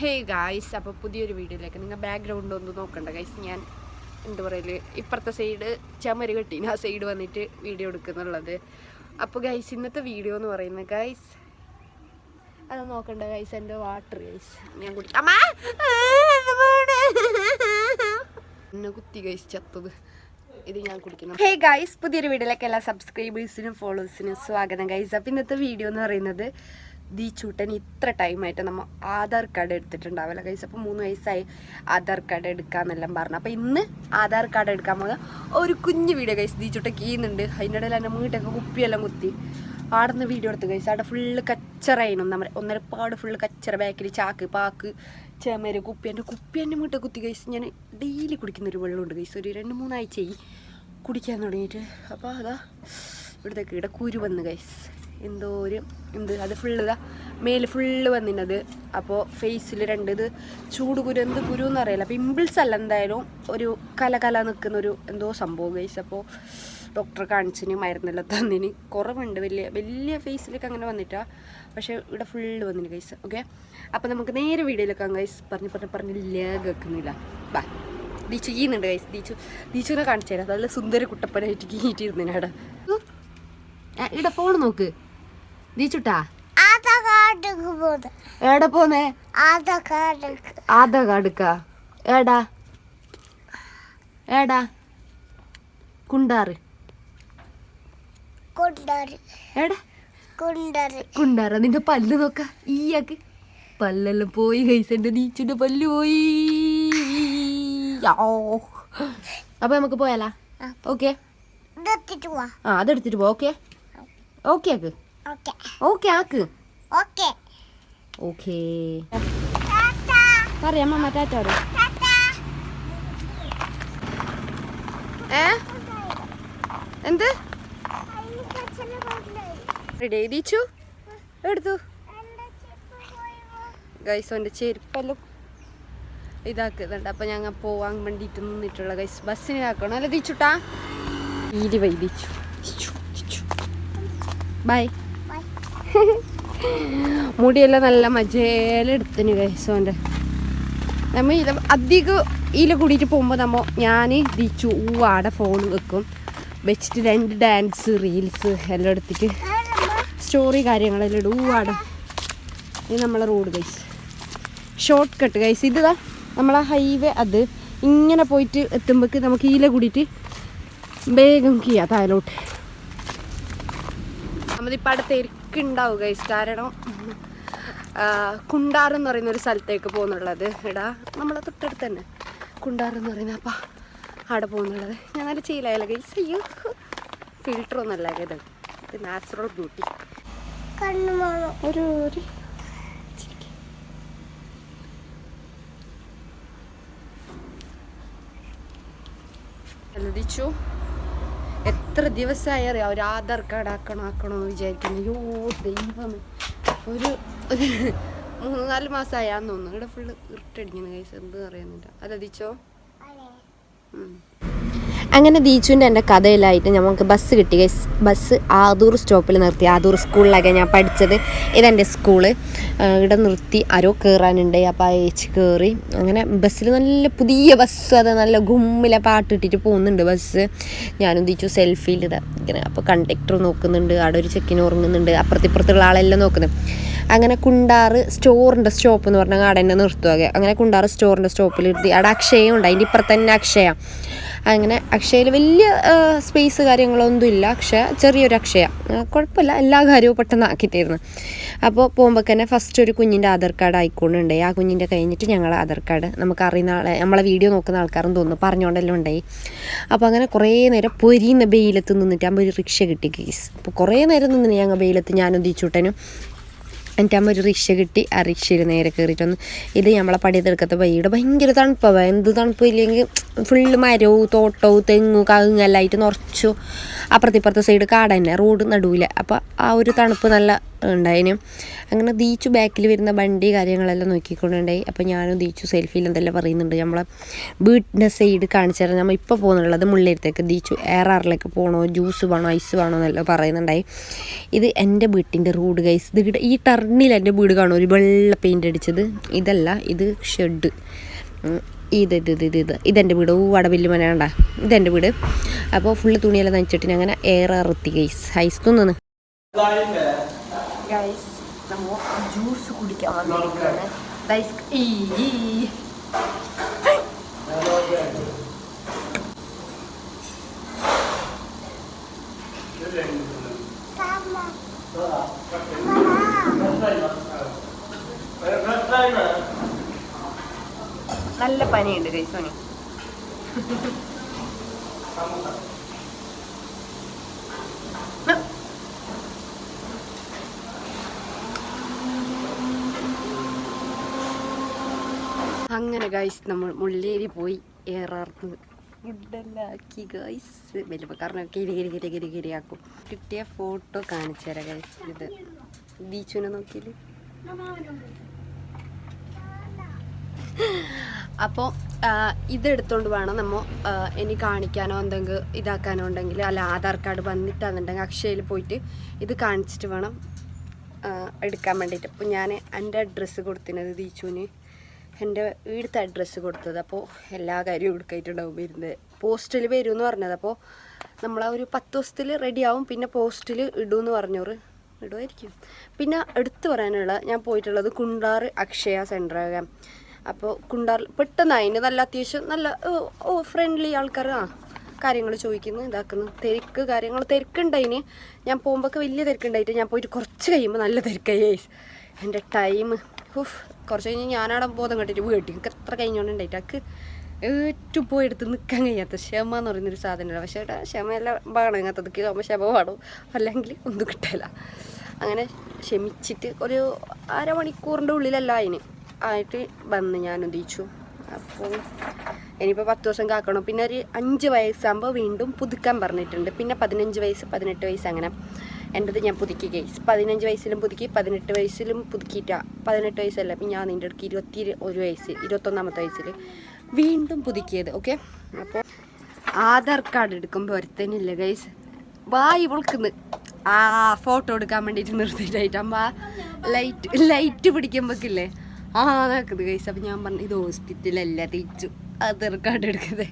Hey guys അപ്പോൾ പുതിയൊരു വീഡിയോയിലേക്ക് നിങ്ങൾ ബാക്ക്ഗ്രൗണ്ട് ഒന്ന് നോക്കണ്ട. ഗൈസ് ഞാൻ എന്താ പറയൽ? ഇപ്പുറത്തെ സൈഡ് ചമര് കെട്ടി ആ സൈഡ് വന്നിട്ട് വീഡിയോ എടുക്കുന്നുള്ളത്. അപ്പോൾ ഗൈസ് ഇന്നത്തെ വീഡിയോ എന്ന് പറയുന്നത് ഗൈസ് അത് നോക്കണ്ട ഗൈസ് എന്റെ വാട്ടർ ഗൈസ് ഞാൻ കുടിക്കാം! എന്നെ കുത്തി ഗൈസ് ചത്തത്. ഇത് ഞാൻ കുടിക്കുന്നു. ഹേ ഗൈസ് പുതിയൊരു വീഡിയോയിലേക്ക് എല്ലാ സബ്സ്ക്രൈബേഴ്സിനും ഫോളോവേഴ്സിനും സ്വാഗതം ഗൈസ് അപ്പം ഇന്നത്തെ വീഡിയോ എന്ന് പറയുന്നത് ദീച്ചൂട്ടൻ ഇത്ര ടൈമായിട്ട് നമ്മൾ ആധാർ കാർഡ് എടുത്തിട്ടുണ്ടാവില്ല. കൈസ് അപ്പോൾ മൂന്ന് വയസ്സായി ആധാർ കാർഡ് എടുക്കാമെന്നെല്ലാം പറഞ്ഞു. അപ്പോൾ ഇന്ന് ആധാർ കാർഡ് എടുക്കാൻ പോകുന്ന ഒരു കുഞ്ഞു വീഡിയോ ഗൈസ് ദീച്ചൂട്ടൻ കീന്നുണ്ട് അതിന്റെ ഇടയിൽ എന്റെ വീട്ടൊക്കെ കുപ്പിയെല്ലാം കുത്തി. ആടെ നിന്ന് വീഡിയോ എടുത്ത് കഴിച്ചു അവിടെ ഫുള്ള് കച്ചറായിരുന്നു നമ്മുടെ ഒന്നരപ്പാട് ഫുള്ള് കച്ചറ ബാക്കിൽ ചാക്ക് പാക്ക് ചേമര് കുപ്പി. എന്റെ കുപ്പി എന്റെ വീട്ടിൽ കുത്തി കഴിച്ച് ഞാൻ ഡെയിലി കുടിക്കുന്ന ഒരു വെള്ളമുണ്ട് കഴിച്ച് ഒരു രണ്ട് മൂന്നാഴ്ചയായി കുടിക്കാൻ തുടങ്ങിയിട്ട്. അപ്പോൾ അതാ ഇവിടുത്തേക്ക് ഇവിടെ കുരു വന്ന് കഴിച്ച് എന്തോ ഒരു എന്ത് അത് ഫുള്ള് ഇതാ മേൽ ഫുള്ള് വന്നിനത് അപ്പോൾ ഫേസിൽ രണ്ട് ഇത് ചൂട് കുരു എന്ത് കുരു എന്ന് അറിയില്ല പിമ്പിൾസ് അല്ല എന്തായാലും ഒരു കല കല നിൽക്കുന്ന ഒരു എന്തോ സംഭവം ഗൈസ് അപ്പോൾ ഡോക്ടറെ കാണിച്ചിന് മരുന്നെല്ലാം തന്നിന് കുറവുണ്ട്. വലിയ വലിയ ഫേസിലേക്ക് അങ്ങനെ വന്നിട്ടാ. പക്ഷേ ഇവിടെ ഫുള്ള് വന്നിന് കൈസ് ഓക്കെ അപ്പോൾ നമുക്ക് നേരെ വീഡിയോയിലേക്ക് ഗൈസ് പറഞ്ഞ് പറഞ്ഞ് പറഞ്ഞ് ലേഖക്കുന്നില്ല ബാ ദീച്ചു ചെയ്യുന്നുണ്ട് ഗൈസ് ദീച്ചു ദീച്ചുവിനെ കാണിച്ചു തരാം. നല്ല സുന്ദര കുട്ടപ്പനായിട്ട് കീറ്റിരുന്നേനാടാ ഇവിടെ ഫോൺ നോക്ക്. ദീച്ചുട്ടാ ചുട്ടാ എവിടെ പോന്നേ? ആധാർ കാർഡിക്ക് എടാ ഏടാ. കുണ്ടാറ്. കൊണ്ടറി. കുണ്ടാറ. നിന്റെ പല്ല് നോക്ക. ഈയാക്ക്. പല്ലെല്ലാം പോയി കൈസ് നീച്ചിന്റെ പല്ല് പോയി. അപ്പൊ നമുക്ക് പോയാലാ. ഓക്കെ. ആ അതെടുത്തിട്ട് പോ. ഓക്കെ. ഓക്കെ ആക്ക്. ഓക്കെ ആക്ക് ഓക്കെ പറയാം അമ്മ ടാറ്റ പറ ഏ എന്ത്? എഴുതിച്ചു? എടുത്തു. ഗൈസ് എന്റെ ചെരുപ്പെല്ലാം ഇതാക്കുന്നുണ്ട്. അപ്പം ഞങ്ങൾ പോവാൻ വേണ്ടിയിട്ട് നിന്നിട്ടുള്ള ഗൈസ് ബസ്സിന് ആക്കണം അല്ല തിച്ചുട്ടാ ഈരി വൈദിച്ചു ബൈ മുടിയെല്ലാം നല്ല മജേല എടുത്തിന് കേസോന്റെ നമ്മൾ ഇത് അധികം ഇതിൽ കൂടിയിട്ട് പോകുമ്പോൾ നമ്മൾ ഞാൻ ദിച്ചു ഊവാടെ ഫോൺ വെക്കും. വെച്ചിട്ട് രണ്ട് ഡാൻസ് റീൽസ് എല്ലാം എടുത്തിട്ട് സ്റ്റോറി കാര്യങ്ങളെല്ലാം ഇടും. ഊവാടെ ഇത് നമ്മളെ road guys short cut guys ഇതാ നമ്മളെ ഹൈവേ അത് ഇങ്ങനെ പോയിട്ട് എത്തുമ്പോഴേക്ക് നമുക്ക് ഈല കൂടിയിട്ട് വേഗം കീയാ താഴോട്ട്. നമ്മളിപ്പോൾ അടുത്ത് ഉണ്ടാവുക ഗൈസ് കാരണം കുണ്ടാർ എന്ന് പറയുന്ന ഒരു സ്ഥലത്തേക്ക് പോകുന്നുള്ളത്. എടാ നമ്മളെ തൊട്ടടുത്ത് തന്നെ കുണ്ടാർ എന്ന് പറയുന്ന അപ്പം അവിടെ പോകുന്നുള്ളത്. ഞാൻ നല്ല ചെയ്യില്ല ഗൈസ് അയ്യോ ഫിൽറ്റർ ഒന്നല്ല ഇത്. ഇത് നാച്ചുറൽ ബ്യൂട്ടി ഒരു ഒരു. എത്ര ദിവസമായി അറിയാം ഒരു ആധാർ കാർഡ് ആക്കണോ ആക്കണോ വിചാരിക്കുന്നു. അയ്യോ ദൈവമേ. ഒരു മൂന്ന് നാല് മാസമായാന്ന് തോന്നുന്നു. ഇവിടെ ഫുള്ള് ഇറിട്ടടിക്കുന്നു കൈസ് എന്ത് അറിയുന്നില്ല അല്ല. അങ്ങനെ ദീച്ചുവിന്റെ എന്റെ കഥയിലായിട്ട് നമുക്ക് ബസ് കിട്ടി ബസ് ആദൂർ സ്റ്റോപ്പിൽ നിർത്തി. ആദൂർ സ്കൂളിലൊക്കെ ഞാൻ പഠിച്ചത്. ഇതെന്റെ സ്കൂൾ ഇവിടെ നിർത്തി. ആരോ കയറാനുണ്ട് അപ്പോൾ അയച്ച് കയറി അങ്ങനെ ബസ്സിൽ നല്ല പുതിയ ബസ് അത് നല്ല ഗുമ്മിലെ പാട്ടിട്ടിട്ട് പോകുന്നുണ്ട് ബസ് ഞാനും ദീച്ചു സെൽഫിയിൽ ഇതാ ഇങ്ങനെ അപ്പോൾ കണ്ടക്ടർ നോക്കുന്നുണ്ട്. അവിടെ ഒരു ചെക്കിന് ഉറങ്ങുന്നുണ്ട്. അപ്പുറത്തിപ്പുറത്തുള്ള ആളെല്ലാം നോക്കുന്നത് അങ്ങനെ കുണ്ടാറ് സ്റ്റോറിന്റെ സ്റ്റോപ്പ് എന്ന് പറഞ്ഞാൽ അവിടെ തന്നെ നിർത്തുക അങ്ങനെ കുണ്ടാറ് സ്റ്റോറിന്റെ സ്റ്റോപ്പിൽ ഇരുത്തി അവിടെ അക്ഷയം ഉണ്ട് അതിന്റെ ഇപ്പുറത്തന്നെ അക്ഷയ. അങ്ങനെ അക്ഷയയിൽ വലിയ സ്പേസ് കാര്യങ്ങളൊന്നും ഇല്ല അക്ഷയ ചെറിയൊരു അക്ഷയ. കുഴപ്പമില്ല. എല്ലാ കാര്യവും പെട്ടെന്ന് ആക്കിയിട്ടായിരുന്നു അപ്പോൾ പോകുമ്പോൾ തന്നെ ഫസ്റ്റ് ഒരു കുഞ്ഞിന്റെ ആധാർ കാർഡ് ആയിക്കൊണ്ടുണ്ട്. ആ കുഞ്ഞിന്റെ കഴിഞ്ഞിട്ട് ഞങ്ങൾ ആധാർ കാർഡ് നമുക്ക് അറിയുന്ന ആളെ നമ്മളെ വീഡിയോ നോക്കുന്ന ആൾക്കാരും തോന്നുന്നു. പറഞ്ഞുകൊണ്ടെല്ലാം ഉണ്ടായി. അപ്പോൾ അങ്ങനെ കുറേ നേരം പൊരിയുന്ന ബെയിലത്ത് നിന്നിട്ട് ആകുമ്പോൾ ഒരു റിക്ഷ കിട്ടി കേസ് അപ്പോൾ കുറേ നേരം നിന്ന് ഞങ്ങൾ ബെയിലത്ത് ഞാനും ദീച്ചൂട്ടനും എന്നിട്ട് അമ്മ ഒരു റിക്ഷ കിട്ടി. ആ റിക്ഷയിൽ നേരെ കയറിയിട്ട് വന്ന് ഇത് നമ്മളെ പടിയത്തെടുക്കത്തെ വൈകിട്ട് ഭയങ്കര തണുപ്പാണ് എന്ത് തണുപ്പ് ഇല്ലെങ്കിൽ ഫുള്ള് മരവും തോട്ടവും തെങ്ങും കവുങ്ങെല്ലാം ആയിട്ട് നിറച്ചു. അപ്പുറത്തിപ്പുറത്തെ സൈഡ് കാട് തന്നെ റോഡ് നടുവില്ല അപ്പോൾ ആ ഒരു തണുപ്പ് നല്ല ഉണ്ടായിന്. അങ്ങനെ ദീച്ചു ബാക്കിൽ വരുന്ന വണ്ടി കാര്യങ്ങളെല്ലാം നോക്കിക്കൊണ്ടുണ്ടായി. അപ്പോൾ ഞാനും ദീച്ചു സെൽഫിയിൽ എന്തെല്ലാം പറയുന്നുണ്ട്. നമ്മളെ വീട്ടിന്റെ സൈഡ് കാണിച്ചു തരാം. നമ്മൾ ഇപ്പോൾ പോകുന്നുള്ളത് മുള്ളേരത്തേക്ക്. ദീച്ചു ഏറാറിലേക്ക് പോകണോ ജ്യൂസ് വേണോ ഐസ് വേണോ എന്നെല്ലാം പറയുന്നുണ്ടായി. ഇത് എന്റെ വീട്ടിന്റെ റോഡ് ഗൈസ് ഇത് ഈ ടർണിൽ എന്റെ വീട് കാണും. ഒരു വെള്ള പെയിന്റ് അടിച്ചത്. ഇതല്ല ഇത് ഷെഡ് ഇത് ഇത് ഇത് ഇത് ഇത്. ഇതെന്റെ വീട്. ഓ അവിടെ വലിയ മനയാണ്ട ഇതെന്റെ വീട്. അപ്പോൾ ഫുള്ള് തുണിയെല്ലാം നനച്ചിട്ട് അങ്ങനെ ഏറെ അറുത്തി ഗൈസ് ഹൈസ് തിന്നു ഗൈസ് നമ്മൾ ജ്യൂസ് കുടിക്കാൻ വന്നിരിക്കുകയാണ്. ഗൈസ് ഈ. നല്ല പനിയുണ്ട് ഗൈസ് അങ്ങനെ ഗൈസ് നമ്മൾ മുള്ളേരി പോയി ഏറാർന്ന്. ഫുഡെല്ലാക്കി ഗൈസ് വലിയ കാരണം കിരി കിരി കിരി കിരി കിരിയാക്കും. കിട്ടിയ ഫോട്ടോ കാണിച്ചു തരാം ഗൈസ് ഇത് ബീച്ചുവിനെ നോക്കിയില്ലേ? അപ്പോൾ ഇതെടുത്തോണ്ട് വേണം നമ്മൾ ഇനി കാണിക്കാനോ എന്തെങ്കിലും ഇതാക്കാനോ ഉണ്ടെങ്കിൽ അല്ല ആധാർ കാർഡ് വന്നിട്ടാണെന്നുണ്ടെങ്കിൽ അക്ഷയയിൽ പോയിട്ട് ഇത് കാണിച്ചിട്ട് വേണം എടുക്കാൻ വേണ്ടിയിട്ട്. അപ്പോൾ ഞാൻ എന്റെ അഡ്രസ്സ് കൊടുത്തിനത് ദീച്ചുവിന് എന്റെ വീടുത്തെ അഡ്രസ്സ് കൊടുത്തത്. അപ്പോൾ എല്ലാ കാര്യവും എടുക്കായിട്ടുണ്ടാവും വരുന്നത്. പോസ്റ്റിൽ വരും എന്ന് പറഞ്ഞത്. അപ്പോൾ നമ്മൾ ആ ഒരു പത്ത് ദിവസത്തിൽ റെഡിയാവും പിന്നെ പോസ്റ്റിൽ ഇടുമെന്ന് പറഞ്ഞോറ് ഇടുമായിരിക്കും. പിന്നെ എടുത്തു പറയാനുള്ള ഞാൻ പോയിട്ടുള്ളത് കുണ്ടാർ അക്ഷയ സെന്ററാകാം അപ്പോൾ കുണ്ടാർ പെട്ടെന്ന് അതിന് നല്ല അത്യാവശ്യം നല്ല ഓ, ഫ്രണ്ട്ലി ആൾക്കാർ ആ കാര്യങ്ങൾ ചോദിക്കുന്നു ഇതാക്കുന്നു. തിരക്ക് കാര്യങ്ങൾ തിരക്കുണ്ടായിന് ഞാൻ പോകുമ്പോൾ വലിയ തിരക്കുണ്ടായിട്ട് ഞാൻ പോയിട്ട് കുറച്ച് കഴിയുമ്പോൾ നല്ല തിരക്കായി. എന്റെ ടൈം കുറച്ച് കഴിഞ്ഞ് ഞാനവിടെ ബോധം കെട്ടിട്ട് വീട്ടിൽ എനിക്ക് എത്ര കഴിഞ്ഞുകൊണ്ടുണ്ടായിട്ട് അക്ക് ഏറ്റവും പോയി എടുത്ത് നിൽക്കാൻ കഴിയാത്ത ക്ഷമ എന്ന് പറയുന്നൊരു സാധനമാണ്. പക്ഷേ ഏട്ടാ ക്ഷമയെല്ലാം വേണം ആകുമ്പോൾ ക്ഷമ വേണം. അല്ലെങ്കിൽ ഒന്നും കിട്ടില്ല അങ്ങനെ ക്ഷമിച്ചിട്ട് ഒരു അരമണിക്കൂറിന്റെ ഉള്ളിലല്ല അതിന്. ആയിട്ട് വന്ന് ഞാൻ ഉദിച്ചു. അപ്പോൾ ഇനിയിപ്പോൾ പത്ത് ദിവസം കാക്കണം? പിന്നെ ഒരു അഞ്ച് വയസ്സാകുമ്പോൾ വീണ്ടും പുതുക്കാൻ പറഞ്ഞിട്ടുണ്ട്. പിന്നെ പതിനഞ്ച് വയസ്സ് പതിനെട്ട് വയസ്സ് അങ്ങനെ. എന്റെത് ഞാൻ പുതുക്കി കേസ് പതിനഞ്ച് വയസ്സിലും പുതുക്കി പതിനെട്ട് വയസ്സിലും പുതുക്കിയിട്ടാ. പതിനെട്ട് വയസ്സല്ല അപ്പം ഞാൻ നിന്റെ അടുക്ക് ഇരുപത്തി ഒരു വയസ്സ് ഇരുപത്തൊന്നാമത്തെ വയസ്സിൽ വീണ്ടും പുതുക്കിയത് ഓക്കെ അപ്പോൾ ആധാർ കാർഡ് എടുക്കുമ്പോൾ ഒരുത്തനില്ല ഗൈസ് വായി ഇവൾക്കുന്ന് ആ ഫോട്ടോ എടുക്കാൻ വേണ്ടിയിട്ട് നിർത്തിയിട്ടായിട്ട്. അമ്മ ലൈറ്റ് ലൈറ്റ് പിടിക്കുമ്പോക്കില്ലേ? ആ നോക്കുന്നത് ഗൈസ് അപ്പം ഞാൻ പറഞ്ഞു ഇത് ഹോസ്പിറ്റലല്ല തിരിച്ചു ആധാർ കാർഡ് എടുക്കുന്നത്.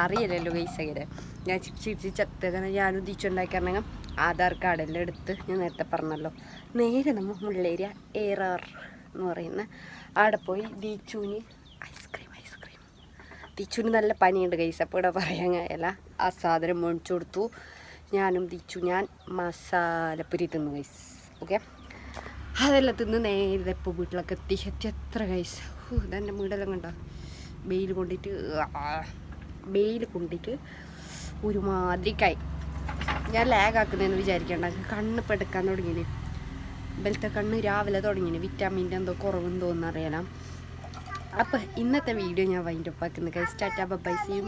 അറിയില്ലല്ലോ ഗൈസ് അങ്ങനെ. ഞാൻ ചിരിച്ച് ചത്തങ്ങനെ ഞാനും തിരിച്ചുണ്ടാക്കിയാണെങ്കിൽ ആധാർ കാർഡെല്ലാം എടുത്ത് ഞാൻ നേരത്തെ പറഞ്ഞല്ലോ. നേരെ നമ്മൾ മുള്ളേരിയ ഏറാർ എന്ന് പറയുന്ന അവിടെ പോയി ദീച്ചൂന് ഐസ്ക്രീം ഐസ്ക്രീം. ദീച്ചൂന് നല്ല പനിയുണ്ട് കൈസ് അപ്പോൾ ഇവിടെ പറയാൻ കഴിയല്ല ആ സാധനം മേടിച്ചു കൊടുത്തു. ഞാനും ദീച്ചു ഞാൻ മസാലപ്പൊരി തിന്നു കൈസ് ഓക്കെ അതെല്ലാം തിന്ന് നേരെ ഇപ്പോൾ വീട്ടിലൊക്കെ എത്തി. എത്തി എത്ര കൈസ് ഇതെന്റെ വീടെല്ലാം കണ്ട? വെയിൽ കൊണ്ടിട്ട് വെയിൽ കൊണ്ടിട്ട് ഒരുമാതിരിക്കായി. ഞാൻ ലാഗ് ആക്കുന്നതെന്ന് വിചാരിക്കേണ്ട. കണ്ണ് പെടുക്കാൻ തുടങ്ങിന് ബലത്തെ കണ്ണ് രാവിലെ തുടങ്ങിന് വിറ്റാമിന്റെ എന്തോ കുറവെന്ന് തോന്നുന്നറിയാനാ അപ്പം ഇന്നത്തെ വീഡിയോ ഞാൻ വൈൻഡ് അപ്പ് ആക്കുന്നത് ടാറ്റാ ബൈ സിയും